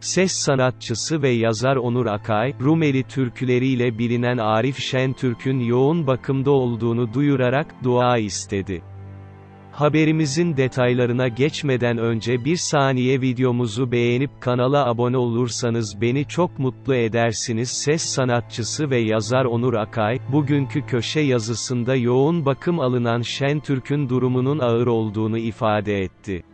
Ses sanatçısı ve yazar Onur Akay, Rumeli türküleriyle bilinen Arif Şentürk'ün yoğun bakımda olduğunu duyurarak dua istedi. Haberimizin detaylarına geçmeden önce bir saniye videomuzu beğenip kanala abone olursanız beni çok mutlu edersiniz. Ses sanatçısı ve yazar Onur Akay, bugünkü köşe yazısında yoğun bakım alınan Şentürk'ün durumunun ağır olduğunu ifade etti.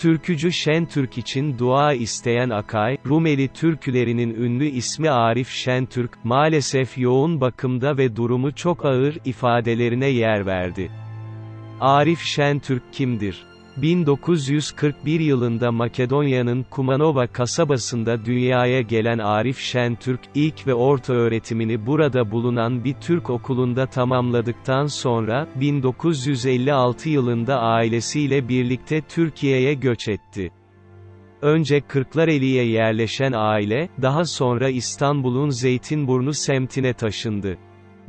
Türkücü Şentürk için dua isteyen Akay, Rumeli türkülerinin ünlü ismi Arif Şentürk, maalesef yoğun bakımda ve durumu çok ağır ifadelerine yer verdi. Arif Şentürk kimdir? 1941 yılında Makedonya'nın Kumanova kasabasında dünyaya gelen Arif Şentürk, ilk ve orta öğretimini burada bulunan bir Türk okulunda tamamladıktan sonra, 1956 yılında ailesiyle birlikte Türkiye'ye göç etti. Önce Kırklareli'ye yerleşen aile, daha sonra İstanbul'un Zeytinburnu semtine taşındı.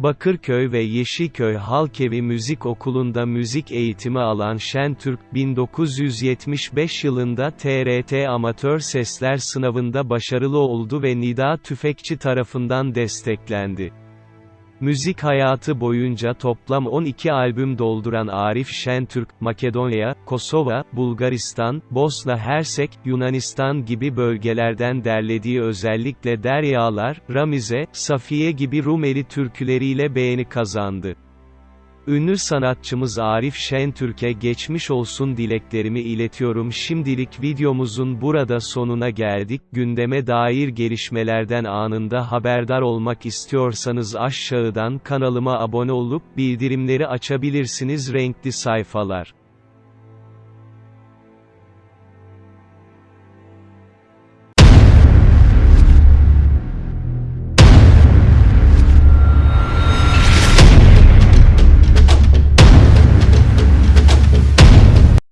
Bakırköy ve Yeşilköy Halkevi Müzik Okulu'nda müzik eğitimi alan Şentürk, 1975 yılında TRT Amatör Sesler sınavında başarılı oldu ve Nida Tüfekçi tarafından desteklendi. Müzik hayatı boyunca toplam 12 albüm dolduran Arif Şentürk, Makedonya, Kosova, Bulgaristan, Bosna Hersek, Yunanistan gibi bölgelerden derlediği özellikle Deryalar, Ramize, Safiye gibi Rumeli türküleriyle beğeni kazandı. Ünlü sanatçımız Arif Şentürk'e geçmiş olsun dileklerimi iletiyorum. Şimdilik videomuzun burada sonuna geldik. Gündeme dair gelişmelerden anında haberdar olmak istiyorsanız aşağıdan kanalıma abone olup bildirimleri açabilirsiniz. Renkli sayfalar